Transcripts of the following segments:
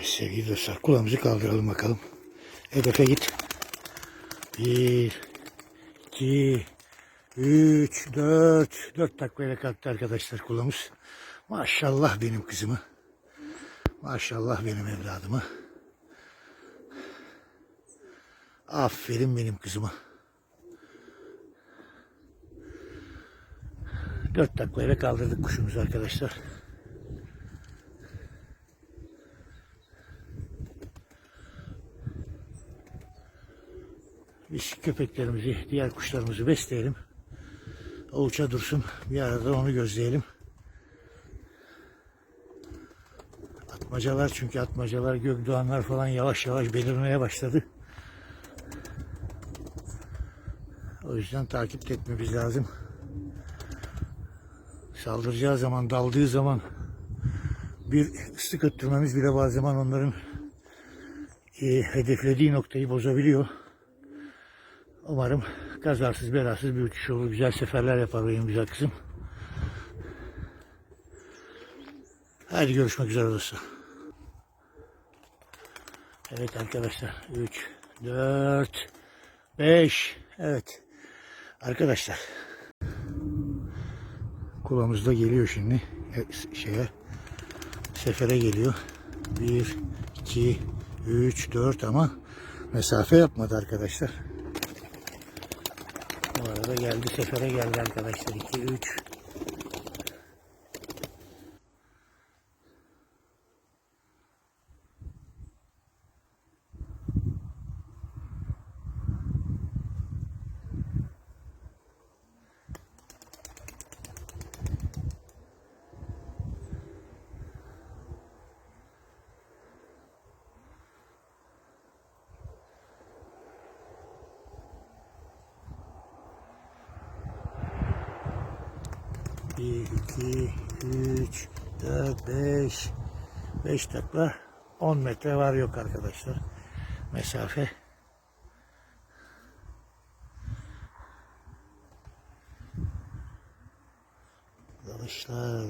Evet sevgili dostlar kulağımızı kaldıralım bakalım. Hedefe git. Bir, iki, üç, dört. Dört taklayla kalktı arkadaşlar kulağımız. Maşallah benim kızımı. Maşallah benim evladımı. Aferin benim kızıma. Dört taklayla kaldırdık kuşumuzu arkadaşlar. Biz köpeklerimizi, diğer kuşlarımızı besleyelim. O uça dursun. Bir arada onu gözleyelim. Atmacalar çünkü atmacalar, gökdoğanlar falan yavaş yavaş belirmeye başladı. O yüzden takip etmemiz lazım. Saldıracağı zaman, daldığı zaman bir ıslık öttürmemiz bile zaman onların e, hedeflediği noktayı bozabiliyor. Umarım kazasız belasız bir uçuş olur. Güzel seferler yapar güzel kızım. Hadi görüşmek üzere dostlar. Evet arkadaşlar. 3, 4, 5. Evet. Arkadaşlar. Kulağımız da geliyor şimdi. E, Şeye. Sefere geliyor. 1, 2, 3, 4 ama mesafe yapmadı arkadaşlar. Geldi sefere geldi arkadaşlar. 2, 3. Bir, iki, üç, dört, beş. Beş takla. 10 metre var yok arkadaşlar. Mesafe. Dalışlar.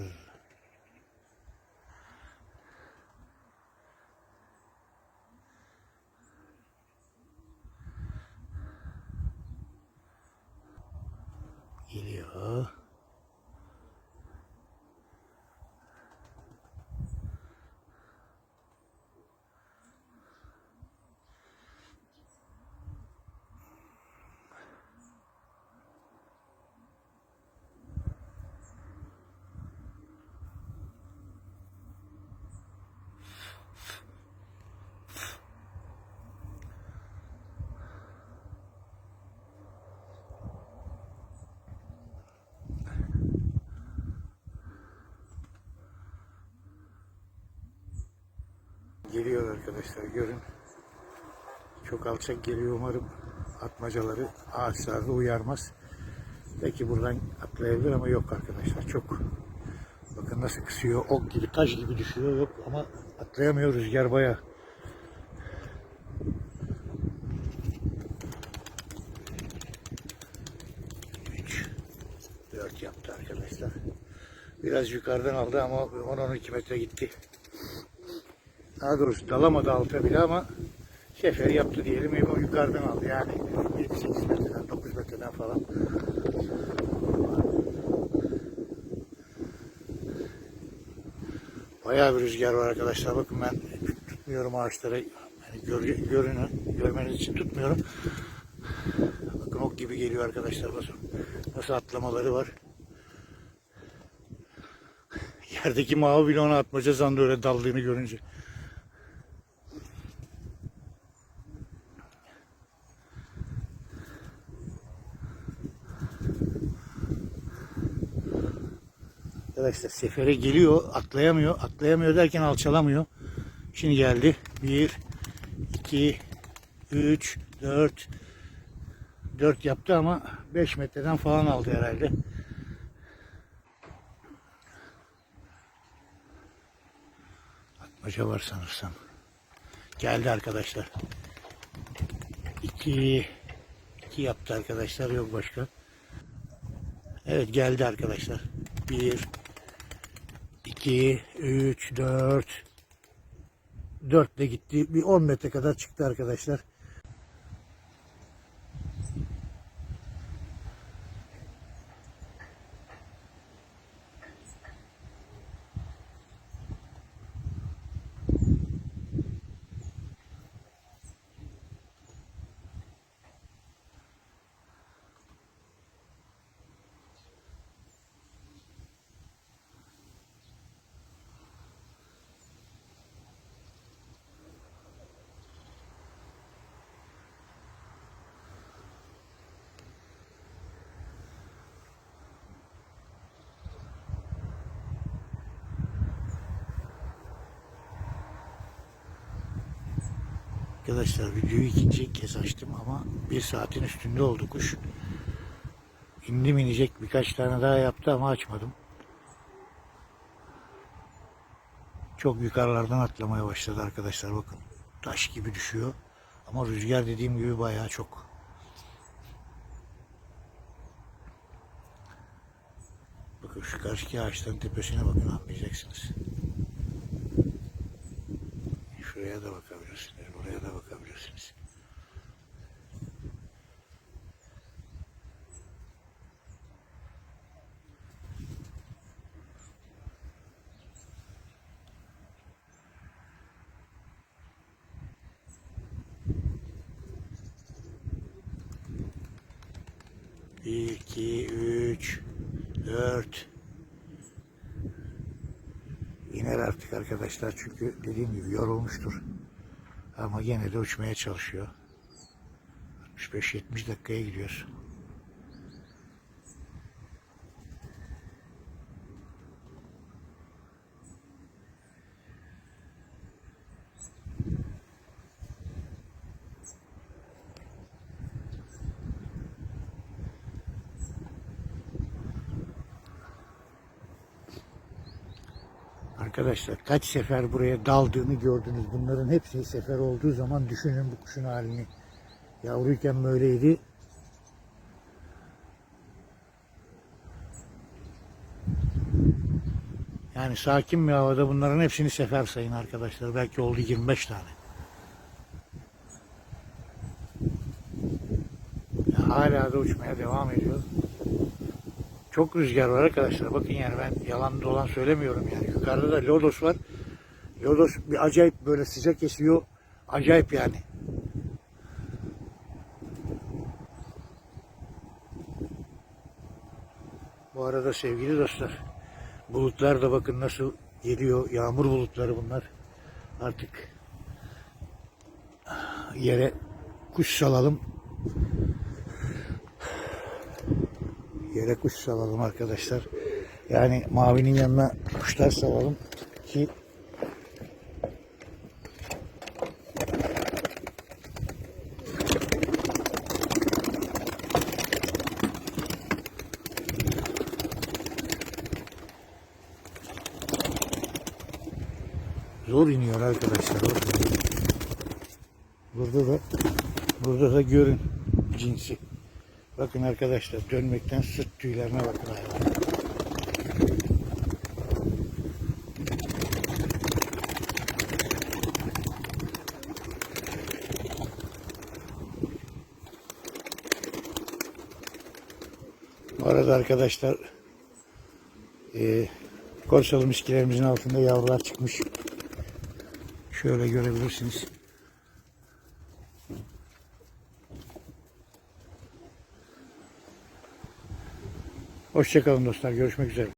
Geliyor. Geliyor arkadaşlar görün. Çok alçak geliyor umarım atmacaları ağaçlarda uyarmaz. Belki buradan atlayabilir ama yok arkadaşlar çok. Bakın nasıl kısıyor ok gibi taş gibi düşüyor yok ama atlayamıyor rüzgar baya. Üç, dört yaptı arkadaşlar. Biraz yukarıdan aldı ama 10-12 metre gitti. Daha doğrusu dalamadı alta bile ama sefer yaptı diyelim. Yukarıdan aldı yani 7-8 metreden 9 metreden falan. Bayağı bir rüzgar var arkadaşlar. Bakın ben tutmuyorum ağaçları. Yani gör, görünün, görmeniz için tutmuyorum. Bakın ok gibi geliyor arkadaşlar. Nasıl, nasıl atlamaları var. Yerdeki mavi bile ona atmaca sandı öyle daldığını görünce. Arkadaşlar sefere geliyor, atlayamıyor. Atlayamıyor derken alçalamıyor. Şimdi geldi. 1, 2, 3, 4, 4 yaptı ama 5 metreden falan aldı herhalde. Atmaca var sanırsam. Geldi arkadaşlar. 2, 2 yaptı arkadaşlar. Yok başka. Evet geldi arkadaşlar. 1, 2, 3, 4, 4'le gitti. Bir 10 metre kadar çıktı arkadaşlar. Arkadaşlar videoyu ikinci kez açtım ama bir saatin üstünde oldu kuş. İndim inecek birkaç tane daha yaptı ama açmadım. Çok yukarılardan atlamaya başladı arkadaşlar bakın. Taş gibi düşüyor. Ama rüzgar dediğim gibi bayağı çok. Bakın şu karşıki ağaçların tepesine bakın anlayacaksınız. Şuraya da bakabilirsiniz, buraya bakabilirsiniz. Bir, üç, dört. İner artık arkadaşlar çünkü dediğim gibi yorulmuştur. Ama gene de uçmaya çalışıyor. 65-70 dakikaya gidiyoruz. Arkadaşlar kaç sefer buraya daldığını gördünüz. Bunların hepsi sefer olduğu zaman düşünün bu kuşun halini. Yavruyken böyleydi. Yani sakin bir havada bunların hepsini sefer sayın arkadaşlar. Belki oldu 25 tane. Hala da uçmaya devam ediyor. Çok rüzgar var arkadaşlar. Bakın yani ben yalan dolan söylemiyorum yani. Yukarıda da lodos var. Lodos bir acayip böyle sıcak esiyor. Acayip yani. Bu arada sevgili dostlar bulutlar da bakın nasıl geliyor. Yağmur bulutları bunlar. Artık yere kuş salalım. Yere kuş salalım arkadaşlar. Yani mavinin yanına kuşlar salalım ki zor iniyor arkadaşlar. Burada da burada da görün cinsi. Bakın arkadaşlar dönmekten sırt tüylerine bakın hayvan. Bu arada arkadaşlar e, Korsalı miskilerimizin altında yavrular çıkmış. Şöyle görebilirsiniz. Hoşçakalın dostlar. Görüşmek üzere.